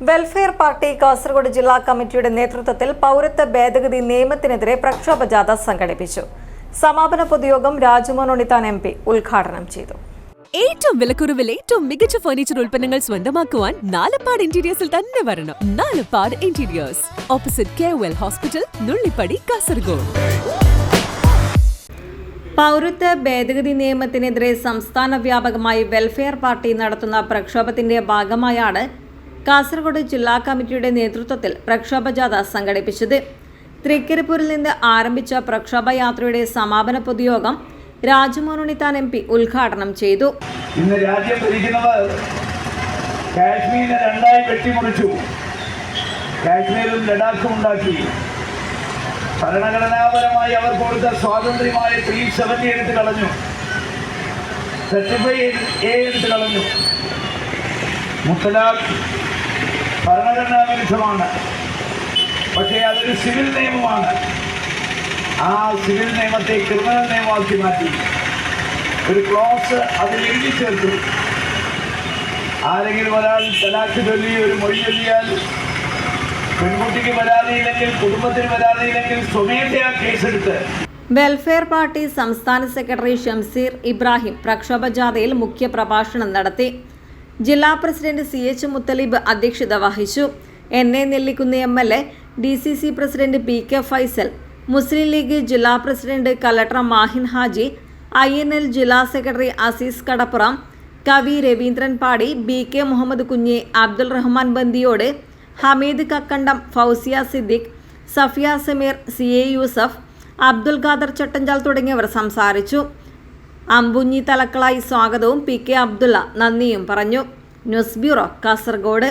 Welfare party Kasaragod ജില്ലാ കമ്മിറ്റിയുടെ നേതൃത്വത്തിൽ പൗരത്വ ഭേദഗതി നിയമത്തിനെതിരെ പ്രക്ഷോഭ ജാഥ സംഘടിപ്പിച്ചു. സമാപന പൊതുയോഗം രാജ്മോഹൻ ഉണ്ണിത്താൻ എം പി ഉദ്ഘാടനം ചെയ്തു. ഏറ്റവും വിലക്കുറവിൽ ഏറ്റവും മികച്ച ഫർണിച്ചർ ഉൽപ്പന്നങ്ങൾ സ്വന്തമാക്കുവാൻ നാലപ്പാട് ഇന്റീരിയേഴ്സിൽ തന്നെ വരണം. Nalappad interiors opposite K well hospital Nullippady Kasaragod. പൗരത്വ ഭേദഗതി നിയമത്തിനെതിരെ സംസ്ഥാന വ്യാപകമായി വെൽഫെയർ പാർട്ടി നടത്തുന്ന പ്രക്ഷോഭത്തിന്റെ ഭാഗമായാണ് കാസർഗോഡ് ജില്ലാ കമ്മിറ്റിയുടെ നേതൃത്വത്തിൽ പ്രക്ഷോഭ ജാഥ സംഘടിപ്പിച്ചത്. തൃക്കരിപ്പൂരിൽ നിന്ന് ആരംഭിച്ച പ്രക്ഷോഭ യാത്രയുടെ സമാപന പൊതുയോഗം രാജ്മോഹൻ ഉണ്ണിത്താൻ എം പി ഉദ്ഘാടനം ചെയ്തു. ഇന്ന് രാജ്യം ഭരിക്കുന്നവർ കാശ്മീരിനെ രണ്ടായി വെട്ടിമുറിച്ചു. കാശ്മീരും ലഡാക്കും ഉണ്ടാക്കി. ഭരണഘടനാപരമായി അവർ കൊടുത്ത സ്വാതന്ത്ര്യമായ ത്രീ സെവന്റി എടുത്ത് കളഞ്ഞു. സർട്ടിഫൈ എ എടുത്ത് കളഞ്ഞു. മുത്തലാഖ് ഭരണഘടനാ വിരുദ്ധമാണ്. പക്ഷേ അതൊരു സിവിൽ നിയമമാണ്. ആ സിവിൽ നിയമത്തെ ക്രിമിനൽ നിയമമാക്കി മാറ്റി. ഒരു ക്ലോസ് അതിൽ എഴുതി ചേർത്തു. ആരെങ്കിലും ഒരാൾ തലാക്ക് ചൊല്ലി ഒരു മൊഴി ചൊല്ലിയാൽ പെൺകുട്ടിക്ക് പരാതിയില്ലെങ്കിൽ കുടുംബത്തിന് പരാതിയില്ലെങ്കിൽ സ്വമേധയാ കേസെടുത്ത്. വെൽഫെയർ പാർട്ടി സംസ്ഥാന സെക്രട്ടറി ഷംസീർ ഇബ്രാഹിം പ്രക്ഷോഭ ജാഥയിൽ മുഖ്യ പ്രഭാഷണം നടത്തി. ജില്ലാ പ്രസിഡന്റ് സി എച്ച് മുത്തലിബ് അധ്യക്ഷത വഹിച്ചു. N A Nellikunnu M L A D C C president P K Faisal Muslim League ജില്ലാ president collector Mahin Haji I N L ജില്ലാ സെക്രട്ടറി അസീസ് കടപ്പുറം കവി Raveendran Padi B K Muhammad Kunhi Abdul Rahman Bandiyod Hameed Kakkandam Fousiya Siddique Safiya Sameer C A Yusuf Abdul Khader Chattanchal തുടങ്ങിയവർ സംസാരിച്ചു. അമ്പുഞ്ഞി തലക്കളായി സ്വാഗതവും P K Abdulla നന്ദിയും പറഞ്ഞു. News bureau Kasaragod.